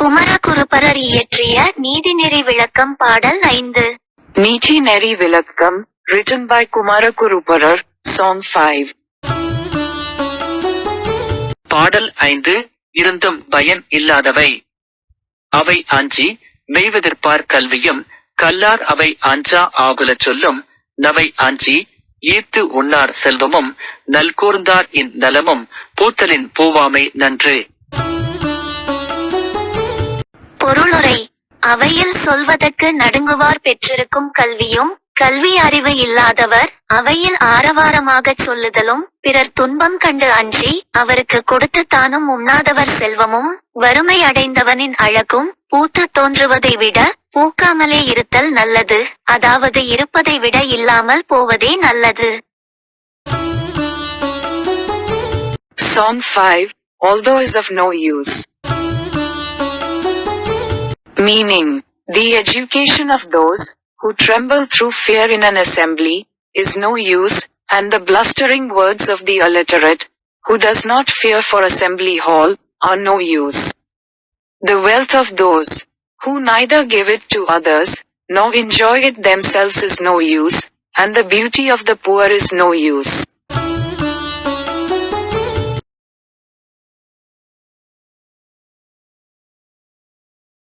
குமரகுருபரர் இயற்றிய நீதிநெறி விளக்கம் பாடல் ஐந்து. நீதி நெறி விளக்கம் written பை Kumarakuruparar, Song 5. பாடல் ஐந்து இருந்தும் பயன் இல்லாதவை. அவை அஞ்சி மெய்வெதிர்ப்பார் கல்வியும் கல்லார் அவை அஞ்சா ஆகுல சொல்லும் நவை அஞ்சி ஈர்த்து உண்ணார் செல்வமும் நல்கூர்ந்தார் இன் நலமும் பூத்தலின் பூவாமை நன்று. பொருளுரை அவையில் சொல்வதற்கு நடுங்குவார் பெற்றிருக்கும் கல்வியும் கல்வி அறிவு இல்லாதவர் அவையில் ஆரவாரமாகச் சொல்லுதலும் பிறர் துன்பம் கண்டு அஞ்சி அவருக்கு கொடுத்து தானும் உண்ணாதவர் செல்வமும் வறுமை அடைந்தவனின் அழகும் பூத்து தோன்றுவதை விட பூக்காமலே இருத்தல் நல்லது அதாவது இருப்பதை விட இல்லாமல் போவதே நல்லது Song 5, although is of no use. Meaning, the education of those who tremble through fear in an assembly is no use, and the blustering words of the illiterate, who does not fear for assembly hall, are no use. The wealth of those who neither give it to others, nor enjoy it themselves is no use, and the beauty of the poor is no use.